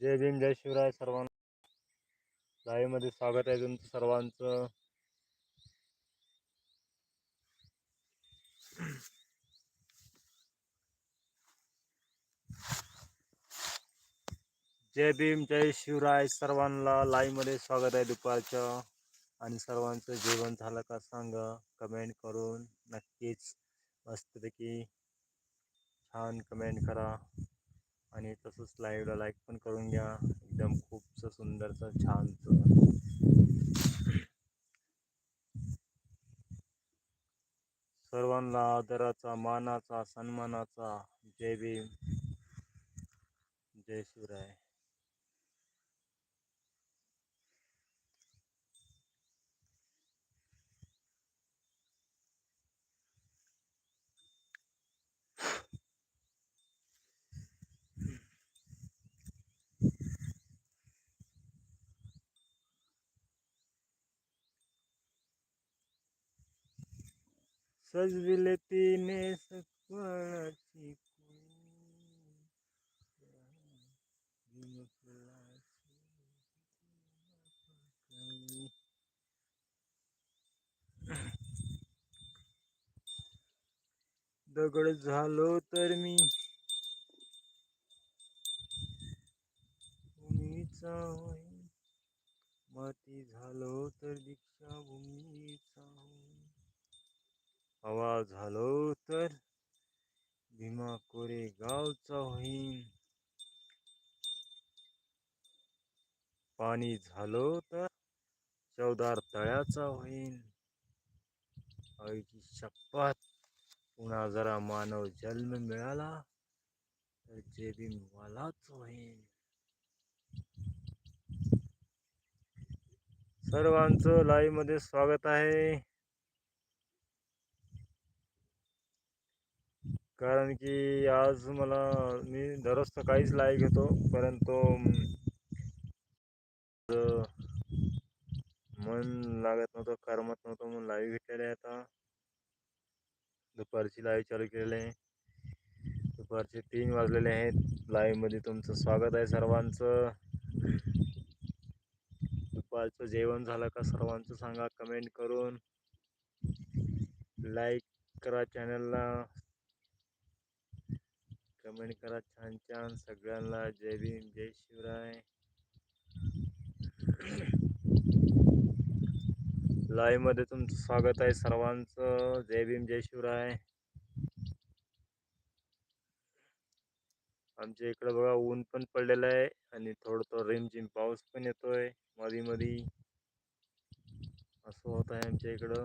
जय भीम जय शिवराय सर्वांना. लाईव्हमध्ये स्वागत आहे तुमचं सर्वांचं. जय भीम जय शिवराय सर्वांना. लाईव्हमध्ये स्वागत आहे दुपारचं. आणि सर्वांचं जेवण झालं का सांगा? कमेंट करून. नक्कीच मस्तपैकी छान कमेंट करा. आणि तसंच लाईव्हला लाईक पण करून घ्या. एकदम खूपच सुंदरचं छानचं सर्वांना आदराचा मानाचा सन्मानाचा. जय भीम. जय शिवराय. सजविले तिने सकळाची दगड झालो तर मी. भूमीचा होई माती झालो तर दीक्षा हवा झालो तर भीमा कोरे गावचा होईन. पाणी झालो तर चौदार तळ्याचा होईन. आईची शपथ पुन्हा जरा मानव जन्म मिळाला तर जे भीम मलाच होईन. सर्वांचं लाईव्हमध्ये स्वागत आहे. कारण की आज मला मी दररोज सकाळीच लाईव्ह घेतो परंतु मन लागत नव्हतं करमत नव्हतं म्हणून लाईव्ह घेतलेलं आहे आता. दुपारची लाईव्ह चालू केलेली आहे. दुपारचे तीन वाजलेले आहेत. लाईव्हमध्ये तुमचं स्वागत आहे सर्वांचं. दुपारचं जेवण झालं का सर्वांचं सांगा कमेंट करून. लाईक करा चॅनलला. कमेंट करा छान छान सगळ्यांना. जय भीम जय शिवराय. लाईव्हमध्ये तुमचं स्वागत आहे सर्वांचं. जय भीम जय शिवराय. आमच्या इकडे बघा ऊन पण पडलेलं आहे आणि थोडं थोडं रिमझिम पाऊस पण येतोय मधी मधी असं होत आहे आमच्या इकडं.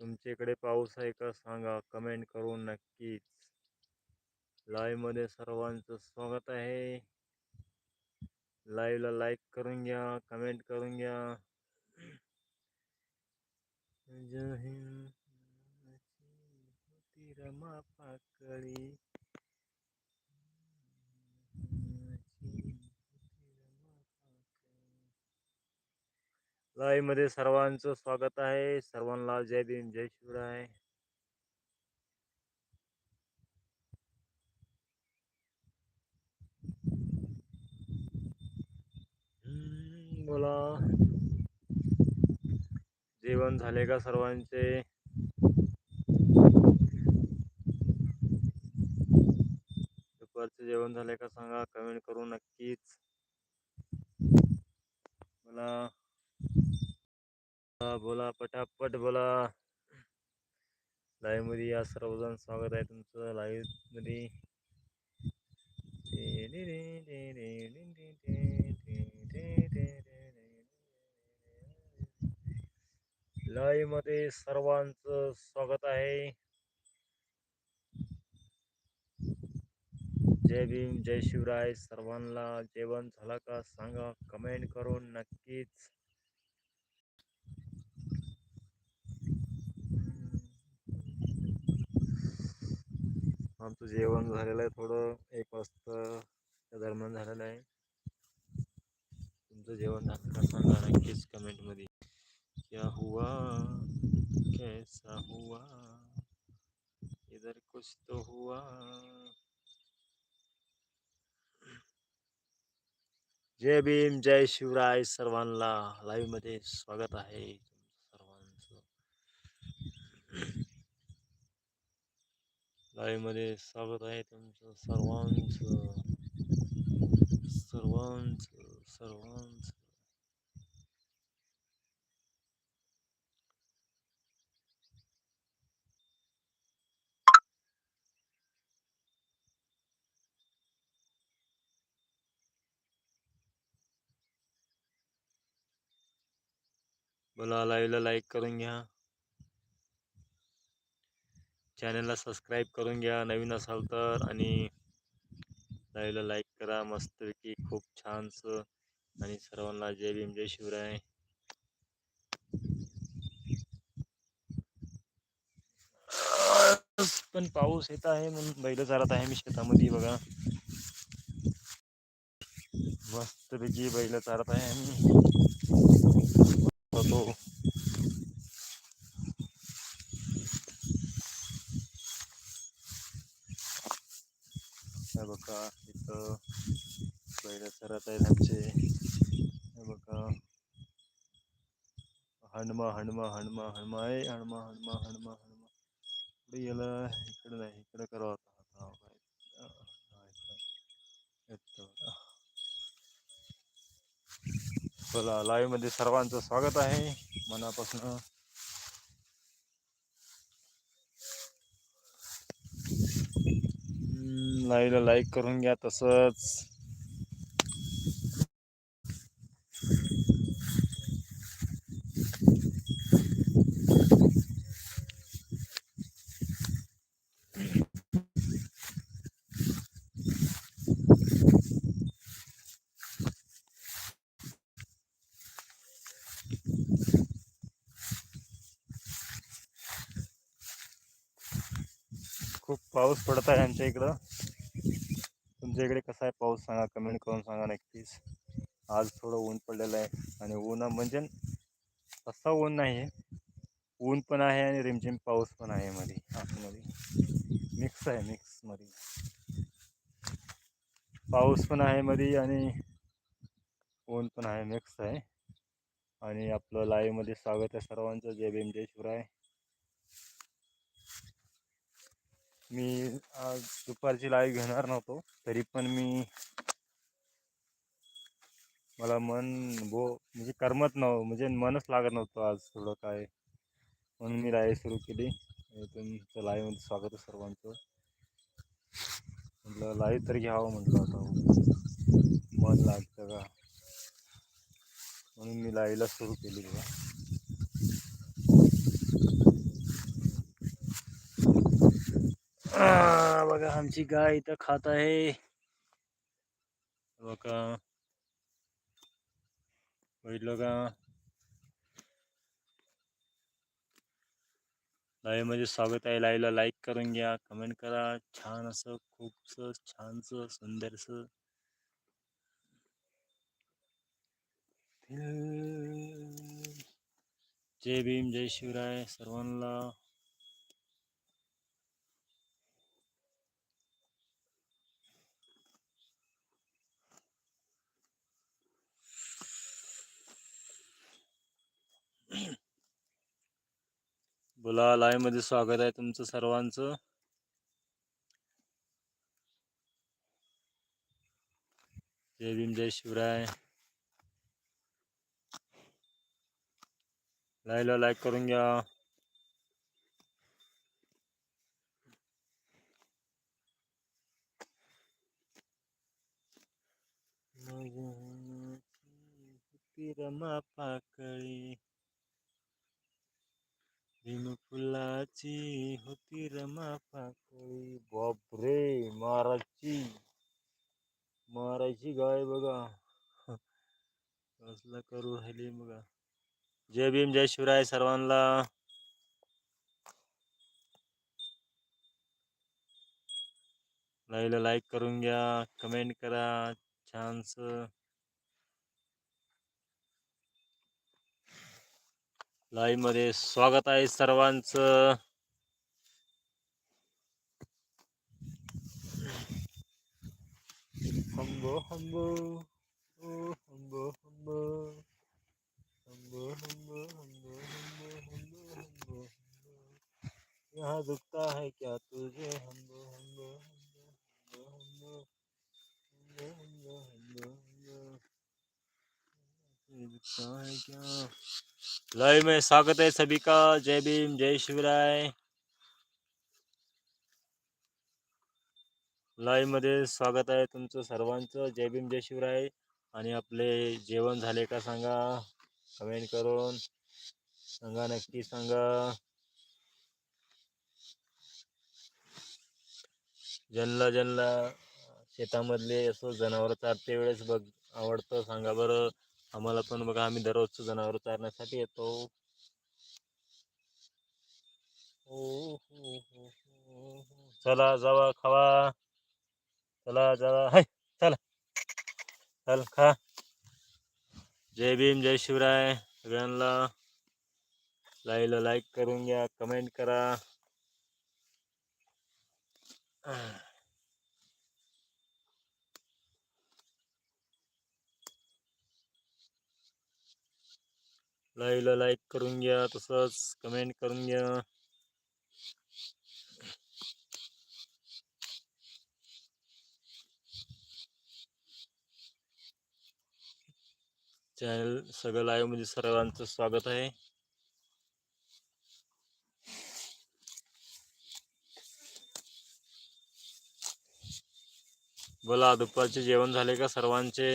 तुमच्या इकडे पाऊस आहे का सांगा कमेंट करून नक्कीच. लाईव्हमध्ये सर्वांचं स्वागत आहे. लाईव्हला लाईक करून घ्या कमेंट करून घ्या. जय हिंद. रमा पाकळी लाईव्हमध्ये सर्वांचं स्वागत आहे. सर्वांना जय भीम जय शिवराय. बोला. जेवण झाले का सर्वांचे? दुपारचे जेवण झाले का सांगा? कमेंट करू नक्कीच. मला बोला पटापट बोला. लाईव्हमध्ये या सर्वजण स्वागत आहे तुमचं. लाईव्हमध्ये. लाईव्हमध्ये सर्वांचं स्वागत आहे. जय भीम जय शिवराय. सर्वांना जेवण झालं का सांगा. कमेंट करून नक्कीच. आमचं जेवण झालेलं आहे थोडं. एक वाजता दरम्यान झालेलं आहे. तुमचं जेवण झालं सांगा नक्कीच कमेंटमध्ये. क्या हुआ? कैसा हुआ? इधर कुछ तो हुआ। जय भीम जय शिवराय सर्वांना. लाईव्हमध्ये स्वागत आहे सर्वांचं. लाईव्हमध्ये स्वागत आहे तुमचं सर्वांचं सर्वांच सर्वांच. मला लाईव्हला लाईक करून घ्या. चॅनलला सबस्क्राईब करून घ्या. नवीन असाल तर आणि लाईव्हला लाईक करा. मस्तपैकी खूप छानसं आणि सर्वांना जय भीम जय शिवराय. पण पाऊस येत आहे म्हणून बैल चालत आहे मी शेतामध्ये बघा. मस्तपैकी बैल चालत आहे आम्ही बघा इथं बैल चरत आहेत आमचे. बघा. हनुमा हनुमा हनुमा हनुमा. आहे हनुमा हनुमा हनुमा हनुमा. इकडे गेलं इकडे नाही इकडे करावं आता. बोला लाईव्हमध्ये सर्वांचं स्वागत आहे. मनापासून लाईव्हला लाईक करून घ्या तसंच. खूप पाऊस पडत आहे आमच्या इकडं. तुमच्या इकडे कसा आहे पाऊस सांगा कमेंट करून सांगा नक्कीच. आज थोडं ऊन पडलेलं आहे आणि ऊन म्हणजे तसा ऊन नाही आहे ऊन पण आहे आणि रिमझिम पाऊस पण आहे मध्ये आतमध्ये. मिक्स आहे मिक्समध्ये पाऊस पण आहे मध्ये आणि ऊन पण आहे मिक्स आहे. आणि आपलं लाईव्हमध्ये स्वागत आहे सर्वांचं. जय भीम जय शिवराय. मी आज दुपारची लाईव्ह घेणार नव्हतो तरी पण मी मला मन बो म्हणजे करमत नव्ह म्हणजे मनच लागत नव्हतं आज थोडं काय. म्हणून मी लाईव्ह सुरू केली. तुमचं लाईव्हमध्ये स्वागत आहे सर्वांचं. म्हटलं लाईव्ह तर घ्यावं म्हटलं आता. मन लागतं का? म्हणून मी लाईव्हला सुरू केली बघा. बघा आमची गाय इथं खात आहे बघा बघितलं का स्वागत आहे लाईव्हला लाईक करून घ्या कमेंट करा। छान असं खूपस छानसं सुंदरसं जय भीम, जय शिवराय सर्वांना बोला लाईव्हमध्ये स्वागत आहे तुमचं सर्वांचं. जय भीम जय शिवराय. लाईव्हला लाईक करून घ्या. रमा पाकळी. भीम फुलाची होती रमा पाकळी. बापरे महाराजची महाराजची गाय बघा. कसला करू राहिली बघा. जय भीम जय शिवराय सर्वांना. लाईव्हला लाईक करून घ्या कमेंट करा छानस. लाईव्हमध्ये स्वागत आहे सर्वांचं. हंबो हंबो ओ हंबो हंबो हंबो हंबो हंबो हंबो हंबो हंबो यहाँ दुखता है क्या तुझे? हंबो हंबो हंबो हंबो हंबो हंबो हंबो हंबो लाइव में स्वागत है सभी का जय भीम जय शिवराय. लाईव्हमध्ये स्वागत आहे तुमचं सर्वांचं. जय भीम जय शिवराय. आणि आपले जेवण झाले का सांगा? कमेंट करून. सांगा नक्की सांगा. जनला जनला. शेतामधले असं जनावर चारते वेळेस बघ आवडतं सांगा बरं. आम्हाला पण बघा आम्ही दररोजचं जनावर चारण्यासाठी येतो. चला जावा खावा. चला जावा. हाय चला. चल खा. जय भीम जय शिवराय. सगळ्यांना लाईला लाईक करून घ्या कमेंट करा. लाईव्हला लाईक करून घ्या तसंच कमेंट करून घ्या. चॅनल सगळं लाईव्ह म्हणजे सर्वांचं स्वागत आहे. बोला दुपारचे जेवण झाले का सर्वांचे?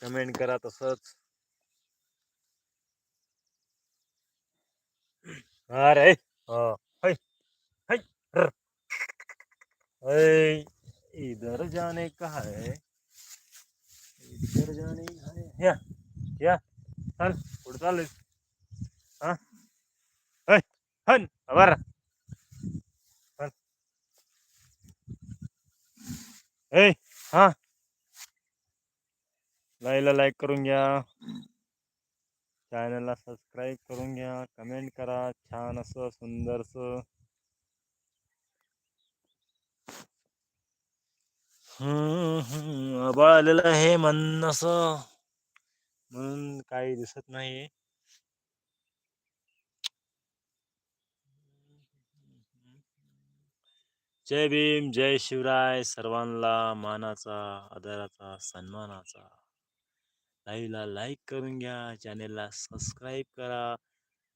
कमेंट करा तसंच. अरे हो है है इधर जाने का है? इधर जाने का है? या या चल पुढे चालले हा? ऐ, हन बर ए हा? लाईला लाईक करून घ्या चॅनलला सबस्क्राईब करून घ्या कमेंट करा छान असं सुंदरसं. आबाळ आभाळ आलेलं आहे मन असं म्हणून काही दिसत नाही जय भीम जय शिवराय सर्वांना मानाचा आदराचा सन्मानाचा. लाईव्हला लाईक करून घ्या चॅनेलला सबस्क्राईब करा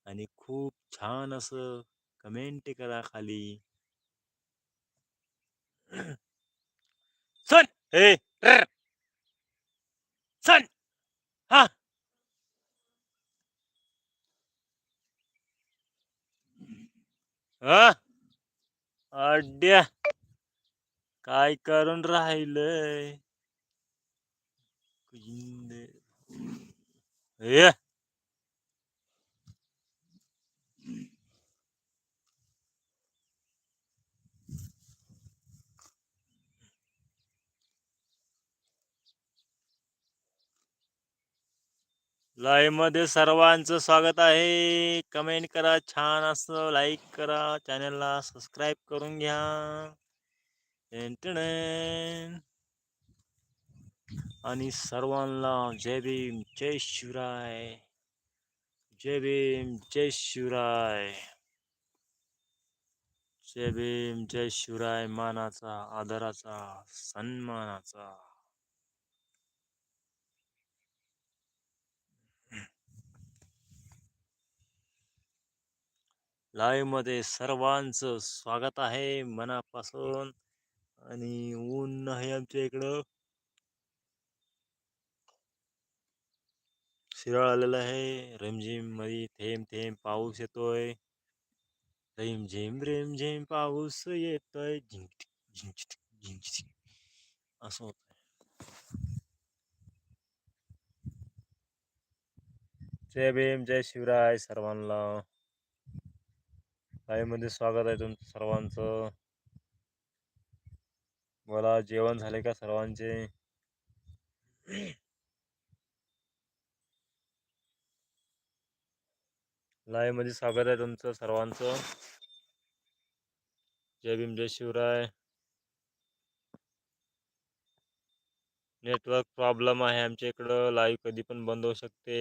आणि खूप छान असं कमेंट करा खाली. सन हे सन हा. अड्या काय करून राहिलय? ए लाईव्ह मध्ये सर्वांचं स्वागत आहे. कमेंट करा, छान असं लाईक करा. चॅनलला सबस्क्राईब करून घ्या. आणि सर्वांना जय भीम जय शिवराय जय भीम जय शिवराय. जय भीम जय शिवराय मानाचा आदराचा सन्मानाचा. लाईव्हमध्ये सर्वांचं स्वागत आहे मनापासून. आणि ऊन आहे आमच्या इकडं. शिराळ आलेला आहे. रिमझिममध्ये थेंब थेंब पाऊस येतोय. रिम झिम रिम झिम पाऊस येतोय झिंक झिंक झिंक असं होत जय भीम जय शिवराय सर्वांना. लाईव्ह स्वागत आहे तुमचं सर्वांचं. मला जेवण झाले का सर्वांचे? लाईव्हमध्ये म्हणजे स्वागत आहे तुमचं सर्वांचं. जय भीम जय शिवराय. नेटवर्क प्रॉब्लेम आहे आमच्या इकडं. लाईव्ह कधी पण बंद होऊ शकते.